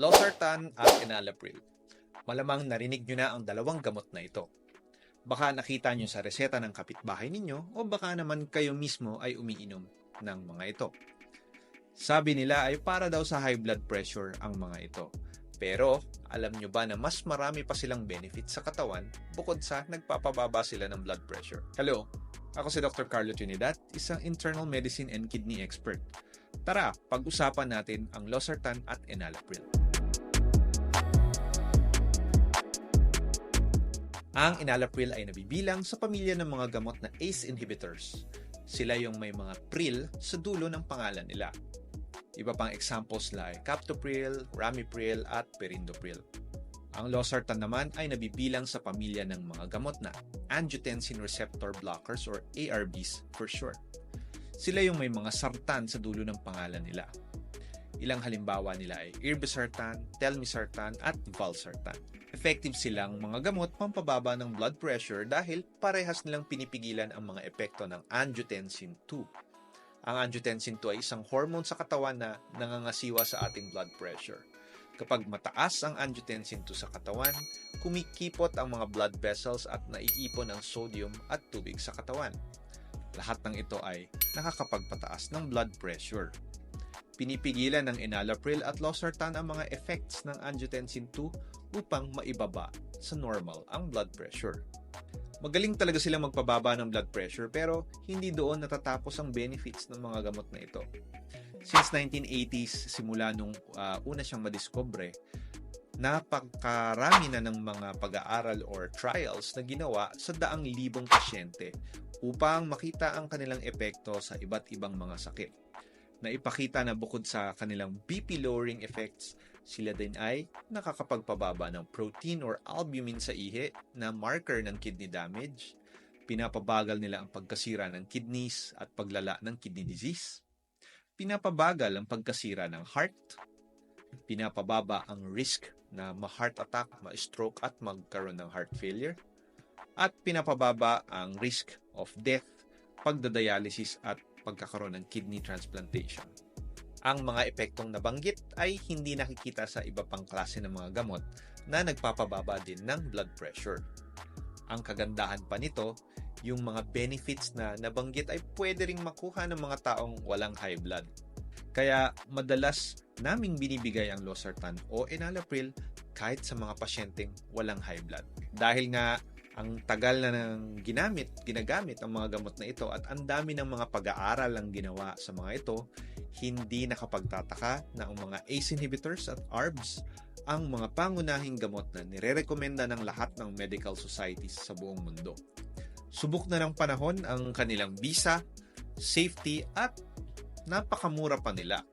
Losartan at Enalapril. Malamang narinig nyo na ang dalawang gamot na ito. Baka nakita nyo sa reseta ng kapitbahay ninyo o baka naman kayo mismo ay umiinom ng mga ito. Sabi nila ay para daw sa high blood pressure ang mga ito. Pero alam nyo ba na mas marami pa silang benefits sa katawan bukod sa nagpapababa sila ng blood pressure? Hello, ako si Dr. Carlo Trinidad, isang internal medicine and kidney expert. Tara, pag-usapan natin ang Losartan at Enalapril. Ang Enalapril ay nabibilang sa pamilya ng mga gamot na ACE inhibitors. Sila yung may mga pril sa dulo ng pangalan nila. Iba pang examples na ay captopril, ramipril, at perindopril. Ang losartan naman ay nabibilang sa pamilya ng mga gamot na angiotensin receptor blockers or ARBs for short. Sila yung may mga sartan sa dulo ng pangalan nila. Ilang halimbawa nila ay irbesartan, telmisartan, at valsartan. Effective silang mga gamot pampababa ng blood pressure dahil parehas nilang pinipigilan ang mga epekto ng angiotensin 2 ang angiotensin 2 ay isang hormone sa katawan na nangangasiwa sa ating blood pressure. Kapag mataas ang angiotensin 2 sa katawan, kumikipot ang mga blood vessels at naiipon ang sodium at tubig sa katawan. Lahat ng ito ay nakakapagpataas ng blood pressure. Pinipigilan ng enalapril at losartan ang mga effects ng angiotensin 2 upang maibaba sa normal ang blood pressure. Magaling talaga silang magpababa ng blood pressure pero hindi doon natatapos ang benefits ng mga gamot na ito. Since 1980s, simula nung uh, una siyang madiscover, napakarami na ng mga pag-aaral or trials na ginawa sa daang libong pasyente upang makita ang kanilang epekto sa iba't ibang mga sakit. Naipakita na bukod sa kanilang BP lowering effects, sila din ay nakakapagpababa ng protein or albumin sa ihi na marker ng kidney damage, pinapabagal nila ang pagkasira ng kidneys at paglala ng kidney disease, pinapabagal ang pagkasira ng heart, pinapababa ang risk na ma-heart attack, ma-stroke at magkaroon ng heart failure, at pinapababa ang risk of death, pagdadialysis at pagkakaroon ng kidney transplantation. Ang mga epektong nabanggit ay hindi nakikita sa iba pang klase ng mga gamot na nagpapababa din ng blood pressure. Ang kagandahan pa nito, yung mga benefits na nabanggit ay pwede ring makuha ng mga taong walang high blood. Kaya madalas naming binibigay ang losartan o enalapril kahit sa mga pasyenteng walang high blood. Dahil nga ang tagal na ng ginamit, ginagamit ang mga gamot na ito at ang dami ng mga pag-aaral ang ginawa sa mga ito, hindi nakapagtataka na ang mga ACE inhibitors at ARBs ang mga pangunahing gamot na nirerekomenda ng lahat ng medical societies sa buong mundo. Subok na ng panahon ang kanilang visa, safety at napakamura pa nila.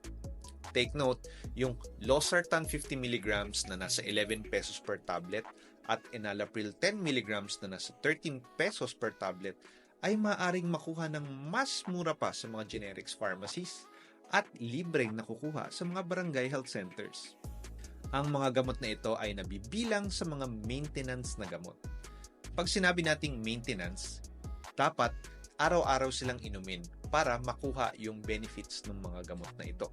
Take note, yung Losartan 50 mg na nasa 11 pesos per tablet at enalapril 10 mg na nasa 13 pesos per tablet ay maaring makuha ng mas mura pa sa mga generics pharmacies at libreng nakukuha sa mga barangay health centers. Ang mga gamot na ito ay nabibilang sa mga maintenance na gamot. Pag sinabi nating maintenance, dapat araw-araw silang inumin para makuha yung benefits ng mga gamot na ito.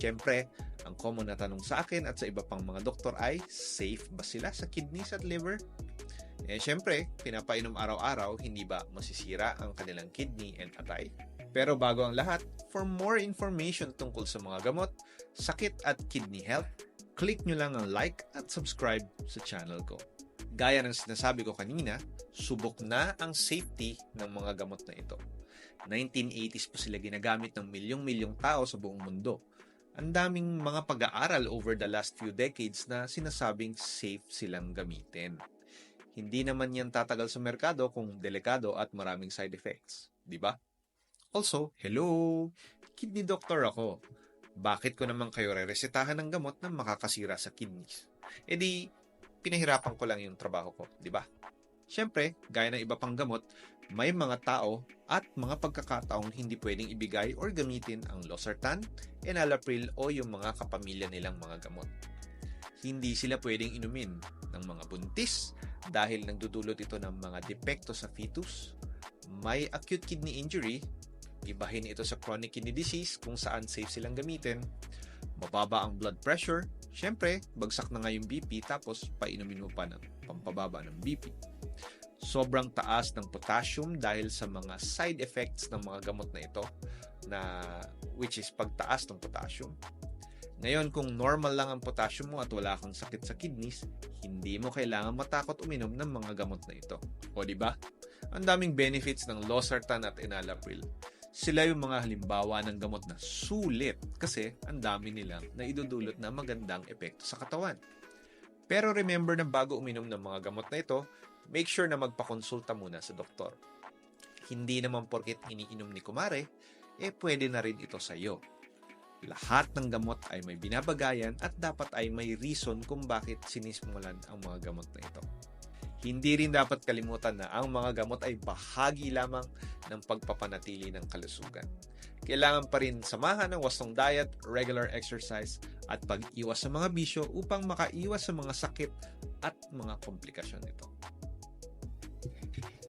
Siyempre, ang common na tanong sa akin at sa iba pang mga doktor ay, safe ba sila sa kidneys at liver? Eh, siyempre, pinapainom araw-araw, hindi ba masisira ang kanilang kidney and atay? Pero bago ang lahat, for more information tungkol sa mga gamot, sakit at kidney health, click nyo lang ang like at subscribe sa channel ko. Gaya ng sinasabi ko kanina, subok na ang safety ng mga gamot na ito. 1980s pa sila ginagamit ng milyong-milyong tao sa buong mundo. Ang daming mga pag-aaral over the last few decades na sinasabing safe silang gamitin. Hindi naman yan tatagal sa merkado kung delikado at maraming side effects. Di ba? Also, hello! Kidney doctor ako. Bakit ko naman kayo re-resetahan ng gamot na makakasira sa kidneys? E di, pinahirapan ko lang yung trabaho ko, di ba? Siyempre, gaya ng iba pang gamot, may mga tao at mga pagkakataong hindi pwedeng ibigay or gamitin ang losartan, enalapril o yung mga kapamilya nilang mga gamot. Hindi sila pwedeng inumin ng mga buntis dahil nagdudulot ito ng mga depekto sa fetus, may acute kidney injury, ibahin ito sa chronic kidney disease kung saan safe silang gamitin, mababa ang blood pressure, Siyempre, bagsak na nga yung BP tapos painumin mo pa ng pampababa ng BP. Sobrang taas ng potassium dahil sa mga side effects ng mga gamot na ito na which is pagtaas ng potassium. Ngayon, kung normal lang ang potassium mo at wala kang sakit sa kidneys, hindi mo kailangan matakot uminom ng mga gamot na ito. O di ba? Ang daming benefits ng losartan at enalapril. Sila yung mga halimbawa ng gamot na sulit kasi ang dami nilang na idudulot na magandang epekto sa katawan. Pero remember na bago uminom ng mga gamot na ito, make sure na magpakonsulta muna sa doktor. Hindi naman porket iniinom ni Kumare, eh pwede na rin ito sa iyo. Lahat ng gamot ay may binabagayan at dapat ay may reason kung bakit sinismulan ang mga gamot na ito. Hindi rin dapat kalimutan na ang mga gamot ay bahagi lamang ng pagpapanatili ng kalusugan. Kailangan pa rin samahan ng wastong diet, regular exercise, at pag-iwas sa mga bisyo upang makaiwas sa mga sakit at mga komplikasyon nito.